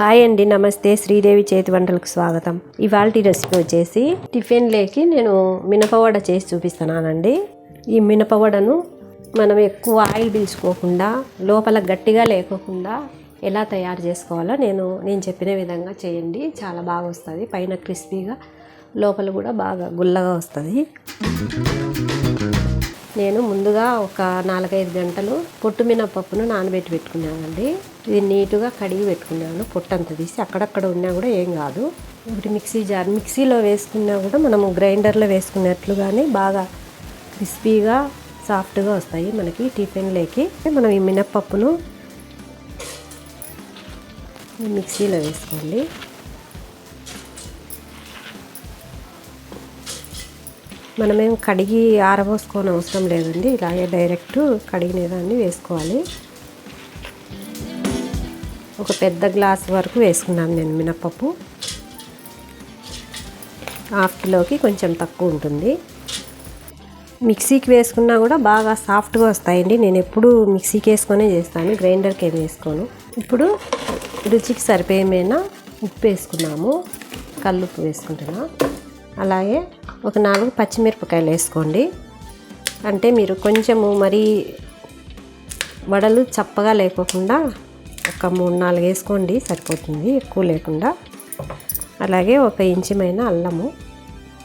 Hi అండి నమస్తే. శ్రీదేవి చేతి వంటలకు స్వాగతం. ఇవాళ రెసిపీ వచ్చేసి టిఫిన్ లేకి నేను మినపవడ చేసి చూపిస్తున్నానండి. ఈ మినపవడను మనం ఎక్కువ ఆయిల్ పీల్చుకోకుండా లోపల గట్టిగా లేకోకుండా ఎలా తయారు చేసుకోవాలో నేను నేను చెప్పిన విధంగా చేయండి. చాలా బాగా వస్తుంది. పైన క్రిస్పీగా లోపల కూడా బాగా గుల్లగా వస్తుంది. నేను ముందుగా ఒక నాలుగైదు గంటలు పొట్టు మినపప్పును నానబెట్టి పెట్టుకున్నానండి. ఇది నీట్గా కడిగి పెట్టుకున్నాను. పొట్టంతా తీసి అక్కడక్కడ ఉన్నా కూడా ఏం కాదు. ఇప్పుడు మిక్సీ జార్ మిక్సీలో వేసుకున్నా కూడా మనము గ్రైండర్లో వేసుకున్నట్లుగానే బాగా క్రిస్పీగా సాఫ్ట్గా వస్తాయి మనకి టిఫిన్లోకి. మనం ఈ మినప్పప్పును మిక్సీలో వేసుకోండి. మనమేం కడిగి ఆరబోసుకోని అవసరం లేదండి. ఇలాగే డైరెక్ట్ కడిగిన దాన్ని వేసుకోవాలి. ఒక పెద్ద గ్లాస్ వరకు వేసుకున్నాను నేను మినపప్పు హాఫ్ కిలోకి కొంచెం తక్కువ ఉంటుంది. మిక్సీకి వేసుకున్నా కూడా బాగా సాఫ్ట్గా వస్తాయండి. నేను ఎప్పుడు మిక్సీకి వేసుకొనే చేస్తాను గ్రైండర్కి ఏమి వేసుకోను. ఇప్పుడు రుచికి సరిపోయేమైనా ఉప్పు వేసుకున్నాము కల్లుప్పు వేసుకుంటున్నాను అలాగే ఒక నాలుగు పచ్చిమిరపకాయలు వేసుకోండి. అంటే మీరు కొంచెము మరీ వడలు చప్పగా లేకోకుండా ఒక మూడు నాలుగు వేసుకోండి సరిపోతుంది. ఎక్కువ లేకుండా. అలాగే ఒక ఇంచుమైన అల్లము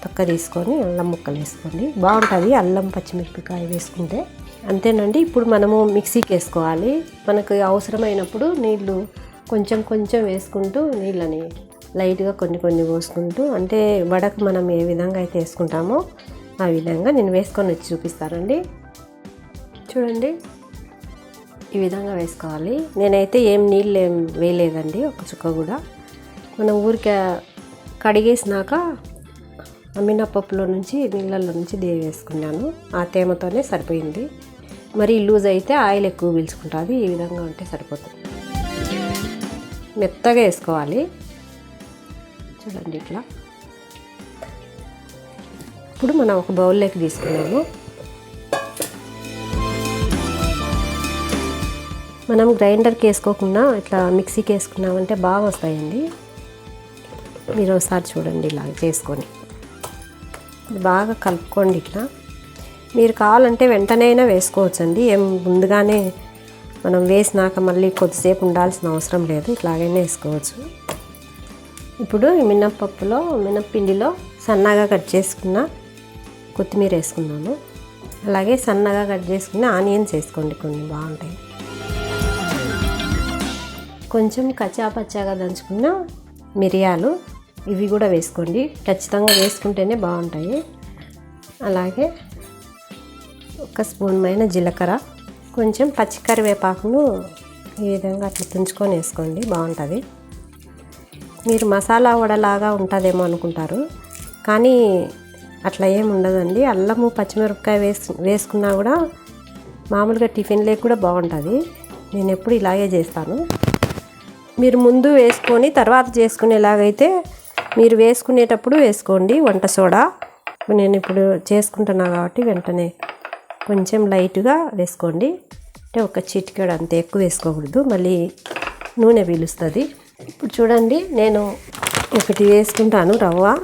తొక్క తీసుకొని అల్లం ముక్కలు వేసుకోండి. బాగుంటుంది అల్లం పచ్చిమిరపకాయ వేసుకుంటే. అంతేనండి ఇప్పుడు మనము మిక్సీకి వేసుకోవాలి. మనకు అవసరమైనప్పుడు నీళ్ళు కొంచెం కొంచెం వేసుకుంటూ నీళ్ళని లైట్గా కొన్ని కొన్ని పోసుకుంటూ అంటే వడకు మనం ఏ విధంగా అయితే వేసుకుంటామో ఆ విధంగా నేను వేసుకొని వచ్చి చూపిస్తానండి. చూడండి. ఈ విధంగా వేసుకోవాలి. నేనైతే ఏం నీళ్ళు ఏం వేయలేదండి ఒక చుక్క కూడా. మనం ఊరికే కడిగేసినాక మినపప్పులో నుంచి నీళ్ళల్లో నుంచి దేవి వేసుకున్నాను. ఆ తేమతోనే సరిపోయింది. మరి లూజ్ అయితే ఆయిల్ ఎక్కువ పీల్చుకుంటుంది ఈ విధంగా ఉంటే సరిపోతుంది. మెత్తగా వేసుకోవాలి. చూడండి ఇట్లా. ఇప్పుడు మనం ఒక బౌల్లోకి తీసుకున్నాము. మనం గ్రైండర్కి వేసుకోకుండా ఇట్లా మిక్సీకి వేసుకున్నామంటే బాగా వస్తాయండి. మీరు ఒకసారి చూడండి ఇలా చేసుకొని. బాగా కలుపుకోండి ఇట్లా. మీరు కావాలంటే వెంటనే అయినా వేసుకోవచ్చండి. ఏం ముందుగానే మనం వేసినాక మళ్ళీ కొద్దిసేపు ఉండాల్సిన అవసరం లేదు. ఇట్లాగైనా వేసుకోవచ్చు. ఇప్పుడు మినప్పప్పులో మినప్పిండిలో సన్నగా కట్ చేసుకున్న కొత్తిమీర వేసుకున్నాను. అలాగే సన్నగా కట్ చేసుకున్న ఆనియన్స్ వేసుకోండి కొన్ని బాగుంటాయి. కొంచెం కచ్చా పచ్చాగా దంచుకున్న మిరియాలు ఇవి కూడా వేసుకోండి. ఖచ్చితంగా వేసుకుంటేనే బాగుంటాయి. అలాగే ఒక స్పూన్ పైన జీలకర్ర కొంచెం పచ్చికరివేపాకును ఈ విధంగా అట్లా తుంచుకొని వేసుకోండి బాగుంటుంది. మీరు మసాలా వడలాగా ఉంటుందేమో అనుకుంటారు. కానీ అట్లా ఏమి ఉండదండి. అల్లము పచ్చిమిరపకాయ వేసు వేసుకున్నా కూడా మామూలుగా టిఫిన్లే కూడా బాగుంటుంది. నేను ఎప్పుడు ఇలాగే చేస్తాను. మీరు ముందు వేసుకొని తర్వాత చేసుకునేలాగైతే మీరు వేసుకునేటప్పుడు వేసుకోండి. వంట సోడా నేను ఇప్పుడు చేసుకుంటున్నా కాబట్టి వెంటనే కొంచెం లైట్గా వేసుకోండి. అంటే ఒక చిటికెడు అంత ఎక్కువ వేసుకోకూడదు. మళ్ళీ నూనె పీలుస్తుంది. ఇప్పుడు చూడండి నేను ఒకటి వేసుకుంటాను రవ్వ.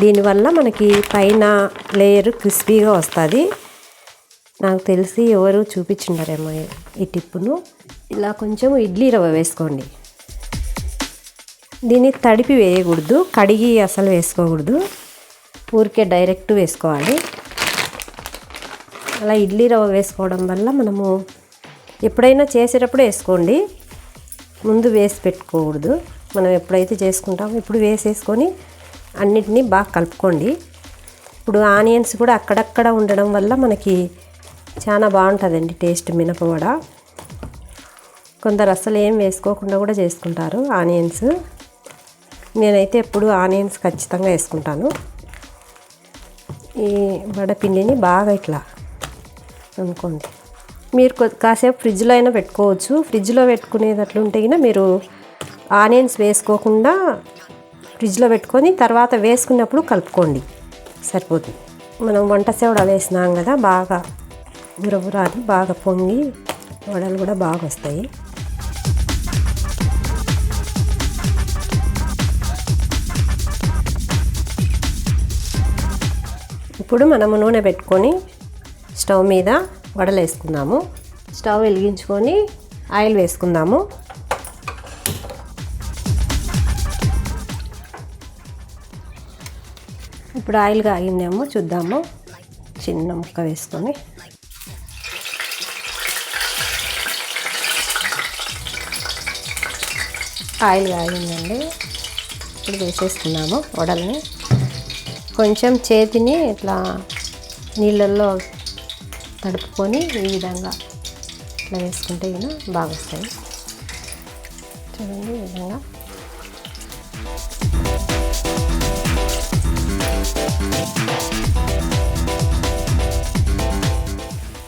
దీనివల్ల మనకి పైన లేయర్ క్రిస్పీగా వస్తుంది. నాకు తెలిసి ఎవరు చూపించిండారేమో ఈ టిప్పును. ఇలా కొంచెం ఇడ్లీ రవ్వ వేసుకోండి. దీన్ని తడిపి వేయకూడదు కడిగి అసలు వేసుకోకూడదు. ఊరికే డైరెక్ట్ వేసుకోవాలి. అలా ఇడ్లీ రవ్వ వేసుకోవడం వల్ల మనము ఎప్పుడైనా చేసేటప్పుడు వేసుకోండి. ముందు వేసి పెట్టుకోకూడదు. మనం ఎప్పుడైతే చేసుకుంటామో ఇప్పుడు వేసేసుకొని అన్నిటినీ బాగా కలుపుకోండి. ఇప్పుడు ఆనియన్స్ కూడా అక్కడక్కడ ఉండడం వల్ల మనకి చాలా బాగుంటుందండి టేస్ట్ మినపవడ కొందరు అసలు ఏం వేసుకోకుండా కూడా చేసుకుంటారు ఆనియన్స్. నేనైతే ఎప్పుడు ఆనియన్స్ ఖచ్చితంగా వేసుకుంటాను. ఈ వడపిండిని బాగా ఇట్లా అనుకోండి. మీరు కాసేపు ఫ్రిడ్జ్లో అయినా పెట్టుకోవచ్చు. ఫ్రిడ్జ్లో పెట్టుకునేటట్లుంటే కనుక మీరు ఆనియన్స్ వేసుకోకుండా ఫ్రిడ్జ్లో పెట్టుకొని తర్వాత వేసుకున్నప్పుడు కలుపుకోండి. సరిపోతుంది. మనం వంట సేవడ వేసినాం కదా బాగా గురగురాది బాగా పొంగి వడలు కూడా బాగా వస్తాయి. ఇప్పుడు మనము నూనె పెట్టుకొని స్టవ్ మీద వడలు వేసుకుందాము స్టవ్ వెలిగించుకొని ఆయిల్ వేసుకుందాము. ఇప్పుడు ఆయిల్ కాగిందేమో చూద్దాము. చిన్న ముక్క వేసుకొని. ఆయిల్ కాగిందండి. ఇప్పుడు వేసేసుకున్నాము వడల్ని. కొంచెం చేతిని ఇట్లా నీళ్ళల్లో తడుపుకొని ఈ విధంగా ఇట్లా వేసుకుంటే ఇక బాగా వస్తాయి చూడండి ఈ విధంగా.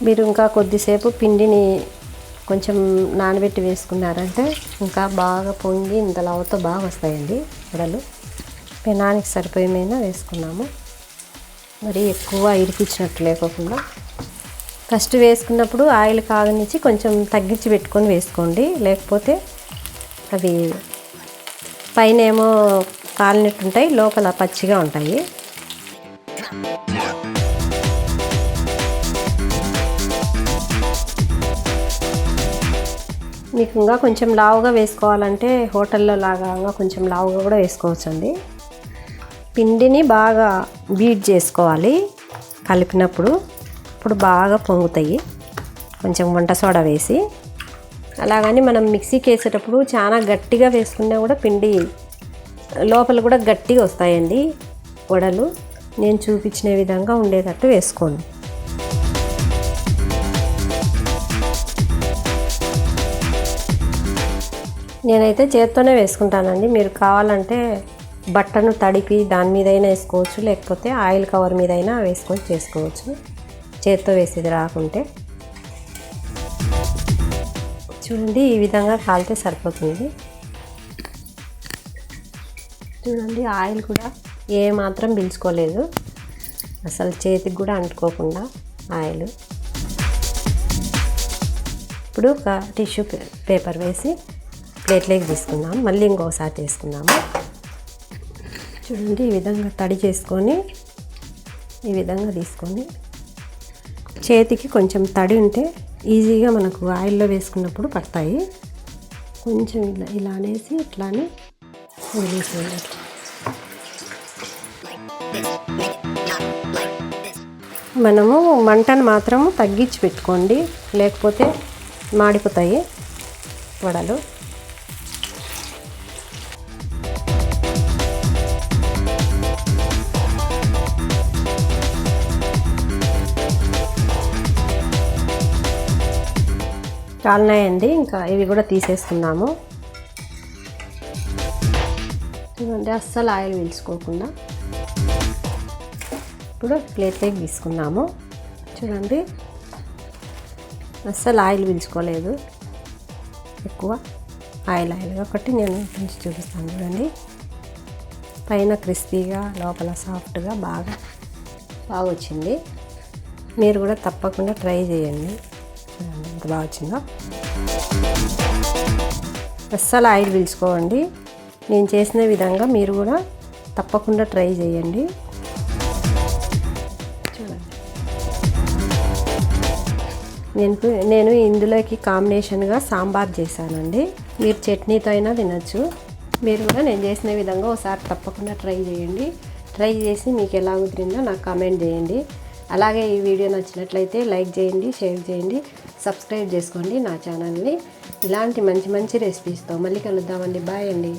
మీరు ఇంకా కొద్దిసేపు పిండిని కొంచెం నానబెట్టి వేసుకున్నారంటే ఇంకా బాగా పొంగి ఇంత లావుతో బాగా వస్తాయండి వడలు. పెనానికి సరిపోయేమైనా వేసుకున్నాము. మరి ఎక్కువ ఇరిపించినట్టు లేకోకుండా ఫస్ట్ వేసుకున్నప్పుడు ఆయిల్ కాగనిచ్చి కొంచెం తగ్గించి పెట్టుకొని వేసుకోండి. లేకపోతే అవి పైన ఏమో కాలినట్టుంటాయి లోపల పచ్చిగా ఉంటాయి. మీకు ఇంకా కొంచెం లావుగా వేసుకోవాలంటే హోటల్లో లాగా కొంచెం లావుగా కూడా వేసుకోవచ్చండి. పిండిని బాగా బీట్ చేసుకోవాలి కలిపినప్పుడు. అప్పుడు బాగా పొంగుతాయి. కొంచెం వంట సోడా వేసి. అలాగని మనం మిక్సీకి వేసేటప్పుడు చాలా గట్టిగా వేసుకున్నా కూడా పిండి లోపల కూడా గట్టిగా వస్తాయండి వడలు. నేను చూపించిన విధంగా ఉండేటట్టు వేసుకోండి. నేనైతే చేత్తోనే వేసుకుంటానండి. మీరు కావాలంటే బట్టను తడిపి దాని మీదైనా వేసుకోవచ్చు లేకపోతే ఆయిల్ కవర్ మీద అయినా వేసుకొని చేసుకోవచ్చు. చేత్తో వేసేది రాకుంటే. చూడండి ఈ విధంగా కాలితే సరిపోతుంది. చూడండి ఆయిల్ కూడా ఏ మాత్రం పీల్చుకోలేదు. అసలు చేతికి కూడా అంటుకోకుండా ఆయిల్. ఇప్పుడు ఒక టిష్యూ పేపర్ వేసి ప్లేట్లోకి తీసుకుందాం. మళ్ళీ ఇంకోసారి తీసుకుందాము చూడండి ఈ విధంగా తడి చేసుకొని ఈ విధంగా తీసుకొని చేతికి కొంచెం తడి ఉంటే ఈజీగా మనకు ఆయిల్లో వేసుకున్నప్పుడు పడతాయి. కొంచెం ఇలా ఇలా అనేసి ఇట్లానే వదిలేసేయాలి మనము మంటను మాత్రం తగ్గించి పెట్టుకోండి. లేకపోతే మాడిపోతాయి వడలు. కాలినాయండి. ఇంకా ఇవి కూడా తీసేసుకుందాము. చూడండి అస్సలు ఆయిల్ పీల్చుకోకుండా. ఇప్పుడు ప్లేట్లోకి తీసుకున్నాము చూడండి అస్సలు ఆయిల్ పీల్చుకోలేదు. ఎక్కువ ఆయిల్ ఆయిల్. కాబట్టి నేను పెంచి చూపిస్తాను చూడండి. పైన క్రిస్పీగా లోపల సాఫ్ట్గా బాగా బాగా వచ్చింది మీరు కూడా తప్పకుండా ట్రై చేయండి. చూడండి బాగా వచ్చిందా? అస్సలు ఆయిల్ పీల్చుకోండి నేను చేసిన విధంగా మీరు కూడా తప్పకుండా ట్రై చేయండి. చూడండి. నేను నేను ఇందులోకి కాంబినేషన్గా సాంబార్ చేశానండి. మీరు చట్నీతో అయినా తినచ్చు. మీరు కూడా నేను చేసిన విధంగా ఒకసారి తప్పకుండా ట్రై చేయండి. ట్రై చేసి మీకు ఎలా కుదిరిందో నాకు కామెంట్ చేయండి. అలాగే ఈ వీడియో నచ్చినట్లయితే లైక్ చేయండి షేర్ చేయండి సబ్స్క్రైబ్ చేసుకోండి నా ఛానల్ని. ఇలాంటి మంచి మంచి రెసిపీస్తో మళ్ళీ కలుద్దామండి. బాయ్ అండి.